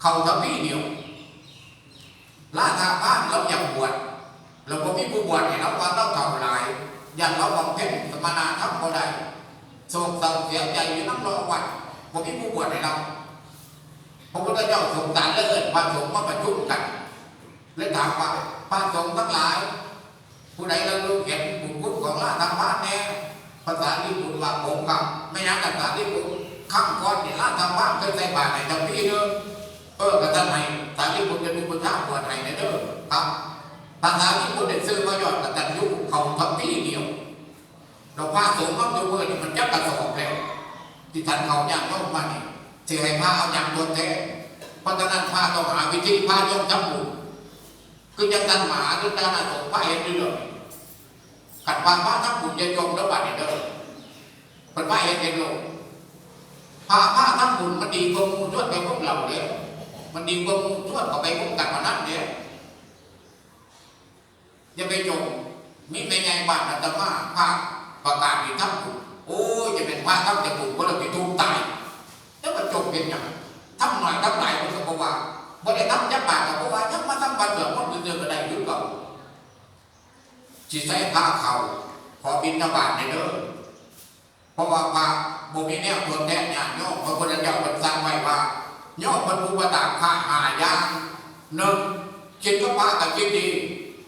เขาทำพี่เดียวล่าทางบ้านเราอยากบวชเราก็มีผู้บวชให้เราว่าเราทำลายอย่างเราบำเพ็ญสมณะทำก็ได้โศกเศร้าเสียใจอยู่น้ำรอวัดผมมีผู้บวชให้เราพระพุทธเจ้าสงสารเหลยพระสงฆ์มาประชุมกันเลยถามว่าพระสงฆ์ทั้งหลาย ผู้ใดเรารู้เห็นบุญคุณของล่าทางบ้านแน่ภาษาญี่ปุ่นว่าผมกับไม่นักภาษาญี่ปุ่นข้ามก้อนเนี่ยล่าทางบ้านเคยใส่บาตรในทำพี่เด้อ เออกระทำไห้ภาษาญี่ปุ่นจะดูพุทธะบวชไห้ในเด้อครับภาษาญี่ปุ่นเนี่ยซื้อมาหยอดกระตัญญูเขาทับพี่เดียวเราพาสูงฆ์มาดูเมื่อนี่มันจับกระสอบแล้วที่ท่านเขาอย่างย่อมมาเนี่ยเสิให้พาเอาอย่างตัวแท้เพราะฉะนั้นพาต้องหาวิธีพาย่อมทำบุญคือจะตันหมาหรือตันอาสงพระเห็นเรื่องขัดความพาทำบุญจะยอมแล้วบาดเด้อเป็นพระเห็นเป็นโลกพาพาทำบุญมันดีกว่ามูชวดไปพวกเรา มันดีกว่ามูทวดเขาไปพบกันมานั่นเนี่ยอย่าไปจมมีไม่ไงบ้านอาตมาภาคประกาศที่ทับถูกโอ้จะเป็นพระทับจะถูกก็เลยไปทุกตายแล้วมันจมเป็นอย่างทำหน่อยทำหลายมันก็บอกว่าบ่ได้ทำจักบาทก็บอกว่ายังมาทำบันเดือดมันเดือดก็ได้หรือเปล่าจิตใจพาเขาขอบินทบาทในเด้อเพราะว่าพระบ่มีแนวตัวแทนญาติโยมพระพุทธเจ้าเป็นสั่งไว้ว่า ย่อมบรรลุปตาพระหายาหนึ่งกินก็พระกับกินดี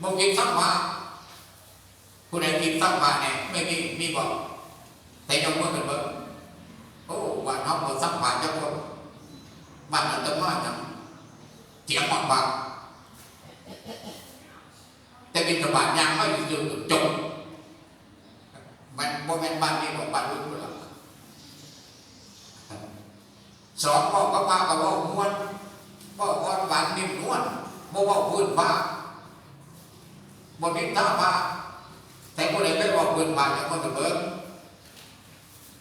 บ่กินสักพระผู้ใดกินสักพระเนี่ยไม่มีมีบอกแต่ยกมือกันเบิ่งโอ้ว่าน้องบ่สักพระจักคนบ้านอัตมาจังเจียงมากบางแต่บินตบาทยังไม่ยู่จบมันบ่แม่นบ้านนี้หรอกบ้านอื่นหรอก สองบอกก็ว่าก็บอกม้วนบอกว่าหวานนิ่มนวลบอกว่าพื้นบ้าบนนิท่าบ้าแต่คนไหนไม่บอกพื้นบ้าจะคนจะเบิ้ง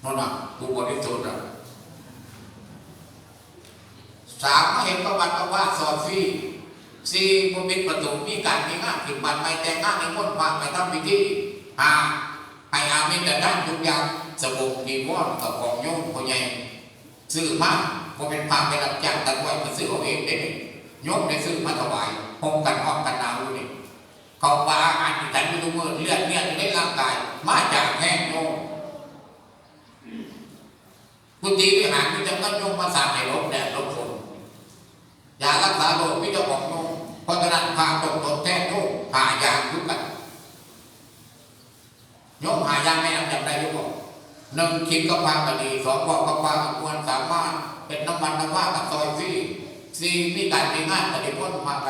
นั่นน่ะกูบริสุทธิ์อะสามเห็นประวัติประว่าสอนฟรีสี่บุมิตประตูมีการมีงานถึงบันไม่แต่งงานในมนต์พาไปทำพิธีห้าให้อาเมิตรด้านทุกอย่างสบู่กีวอนกับของโยมพ่อใหญ่ ซื้อมาบ่เป็นพาไปรับจ้างตัดไว้มาซื้อเอาเองได้นี่ยมได้ซื้อมาถวายพงกันห้องกันนาวนี่เขาปลาอาหารที่ตันอยู่ทุกมือเลือดเลือดอยู่ในร่างกาย มาจากแห้งโยมกุฏิวิหารที่จะก็โยมมาสร้างให้ลบแดดลบฝนยารักษาโรคพี่จ้าของโยมเพราะฉะนั้นพาตกตกแท้โยมหายาทุกกันโยมหายาไม่นำจำได้หรือเปล่า หนึ่งคิดก็พากดีสองบอกก็พาควรสามารถ เป็นน้ำมันน้ำว่ากับซอยฟรีสี่มีการมีงานปฏิพ้นมาไป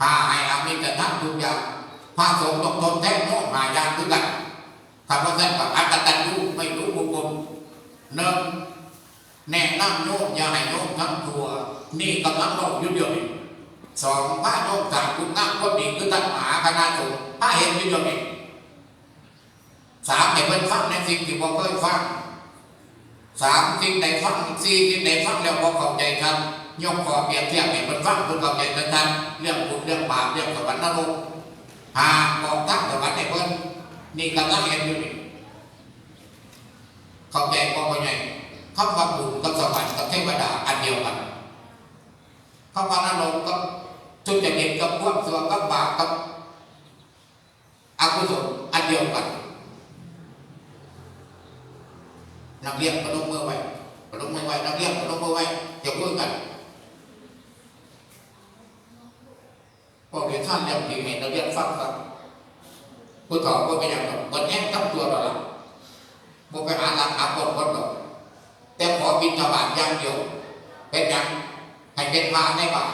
หาให้อามีแต่ทั้งทุกอย่างพาสงฆ์ต้องทนแท้โน้หายากด้วยกันคำว่าแท้กับอัตตันยูไม่รู้บุคคลหนึ่งแนะนำโยมอย่าให้โยมทั้งตัว นี่กำลังบอกยุ่เดียวนี้สองพระโยมสั่งคุณงามก็ดีคือตั้งหาคณะสงฆ์พระเห็นยุ่เดียวนี้ สามให้เพิ่นฟังในสิ่งที่บ่เคยฟังสามสิ่งใดฟังสี่สิ่งใดฟังแล้วบ่เข้าใจครับยกขอเปรียบเทียบให้เพิ่นฟังเพิ่นเข้าใจทันเรื่องบุญเรื่องบาปเรื่องสวรรค์นรกหาบอกทางสวรรค์ให้เพิ่นนี่กำลังเห็นอยู่นี่เข้าใจบ่ว่าไงคำว่าบุญกับสวรรค์กับเทวดาอันเดียวกันคำว่านรกกับทุจริตกับพวกสัวกับบาปกับอกุศลอันเดียวกัน นัก เรียนประดมมือไว้ประดมมือไว้นักเรียนประดมมือไว้อย่าพูดกันพวกเรียนท่านเรียนที่เห็นนักเรียนฟังครับผู้ถอก็เป็นอย่างนั้นบนแง่ทับตัวเราละโมไปหาหลักหาคนคนหรอกแต่ขอบินทบาทย่างเดียวเป็นย่างให้เป็นพาในบาท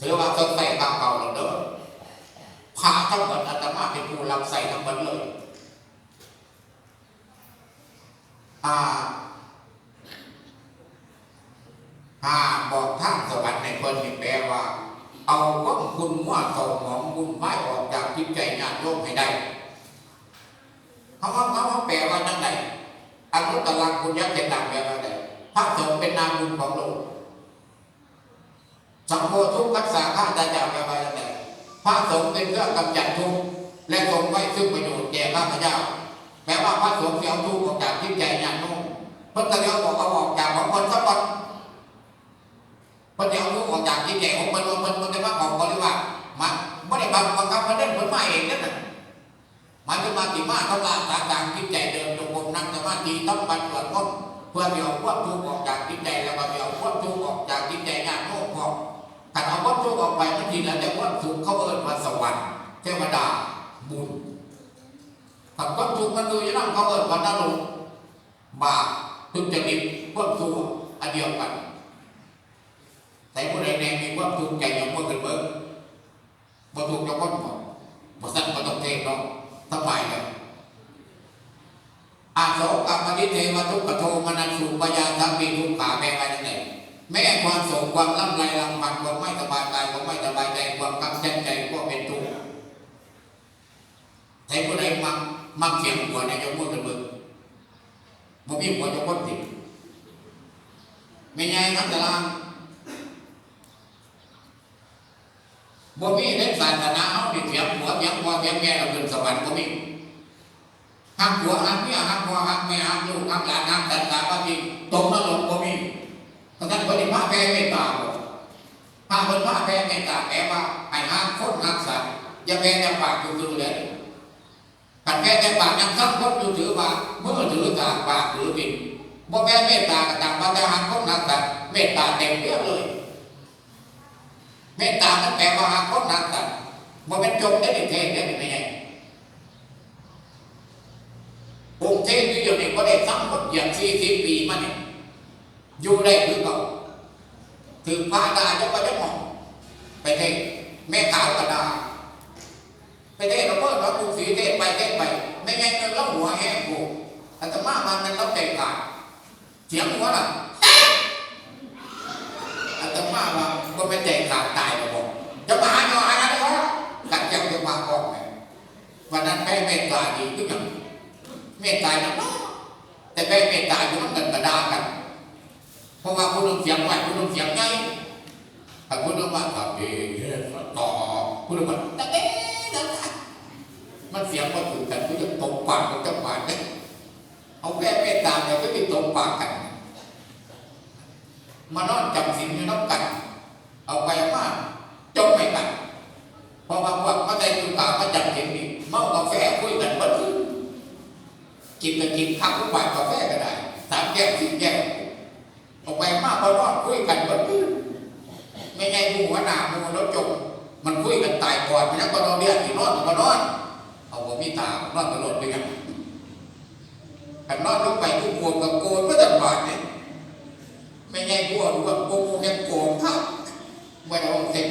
ถือว่าต้องใส่ตาเก่าเราเด้อพาทั้งหมดอาตมาเป็นผู้รับใส่ทั้งหมดเลย อ่าหาบอกทางสวรรค์ในคนนี่แปลว่า เอาว่างคุณว่าสมองบุญไม้ออกจากจิตใจญาติโยมให้ได้เขาว่าเขาว่าแปลว่าจังไงอนุตตรังคุณยักษ์เป็นดังแปลว่าไงพระสงฆ์เป็นนามบุญของโลกสังโฆทุกขักษาข้าตาเจ้าแปลว่าไงพระสงฆ์เป็นเครื่องกำจัดทุกข์และทรงไว้ซึ่งประโยชน์แก่ข้าพเจ้า แม้ว่าพระสงฆ์จะเอาทุกออกจากจิตใจญาติโยมพระเจ้าบอกเอาออกจากของคนสักคนพระเจ้ากออกจากจิตใจของมันมันมันจะมาของบริวารมันไม่ได้บังคับมันเล่นเหมือนมาเองนั่นน่ะมันจะมาติมาทำลายต่างต่างจิตใจเดิมจงกรมนั่งสมาธิต้องบันเกิดพ้นเพื่อเอาความทุกออกจากจิตใจแล้วก็เอาความทุกออกจากจิตใจญาติโน้พอถ้าเอาความทุกออกไปมันทีแล้วแต่ความสุขเข้าเอิ้นว่าสวรรค์เทวดาบุญ ถ้าความทุขมันดูอยู่นั่งเขาเอิ้นว่านรกบาปทุจริตความชั่วอันเดียวกัน แต่ผู้ใดแดงมีความทุขใจอย่างพวกกันเบิกบ่ทุกจะพ้นหมดบ่สั่นบ่ต้องเทศเนาะสบายกันอาโสกรรมนิเทวทุกขโทมนัสสุปยาทัมมีทุกขาแม่ไปยังไงแม่ความโศกความลำไรลำพันความไม่สบายกายความไม่สบายใจความกังวลใจก็เป็นทุกข์แต่ผู้ใดมัก มักเสียงหัวในยกมือกันเบิกบ่มีหัวจะพ้นติดไม่ไงนักตารางบ่มีในศาสนาเฮานี่เถียงหัวเถียงพ่อเถียงแม่เราขึ้นสวรรค์บ่มีหักผัวหักเมียหักพ่อหักแม่หักลูกหักหลานหักสัตว์สามีตกนรกบ่มีเพราะฉะนั้นบ่ได้พาแผ่เมตตาบ่พาเพิ่นพาแผ่เมตตาแปลว่าให้หักคนหักสัตว์อย่าแผ่แต่าปากอยู่ๆเลย คันแผ่แต่ปากยังสักคนอยู่ถือว่ามือถือตาปากถือบินบ่แผ่เมตตาก็จังว่าแต่หักคนหักสัตว์เมตตาเต็มเปี้ยเลย เมตตามันแปลว่าหาคนนักกันมันเป็นจงได้ในเทศได้เป็นไงองค์เทศที่อยู่ในประเทศทั้งหมดอย่างสี่สิบปีมาเนี่ยอยู่ได้หรือเปล่าถึงพระดาจะไปจะมองไปเทศแม่ขาวกระดาไป เทศเราเพิ่มเราดูสีเทศไปเทศไป ไม่งั้นเราหัวแห้งกูแต่ถ้ามามันมันเราเตะขาดเสียงหัวล่ะอาตมาว่าก็ไม่ใจขาดตายหรอกจะมาหาหน่อยนะเนาะกัดจังจะมาออกไงวันนั้นแม่เมตตาดีก็ยังเมตตานะแต่แม่เมตตาอยู่มันกันกระดากัน เพราะว่าคุณต้องเสียงไหวคุณต้องเสียงไงถ้าคุณต้องมาตัดเองต่อคุณต้องมาแต่เอ๊ะ มันเสียงมาถูกกันคุณจะตบปากมันจะปากเนี่ยเอาแม่เมตตาเนี่ยก็จะตบปากกัน มานอนจำสินอยู่น้ำกัน เอาไปมาจมไม่กันเพราะว่าพวกมาได้ตุกามาจำสินนี่เมากาแฟคุยกันบัดนี้กินก็กินข้าวก็บาดกาแฟก็ได้สามแก้วสี่แก้วเอาไปมากพอนอนคุยกันบัดนี้ไม่ไงมูหัวหน้ามูแล้วจมมันคุยกันตายก่อนมันยังก็นอนเรียกอีกนอนก็นอน เอาว่ามีตานอนตลอดไปกันขันนอนลงไปทุกพวมกับโกนก็ตัดบาดเนี่ยไม่ไงพวกรู้ว่าโกงแกงโกงครับไม่เอาแสก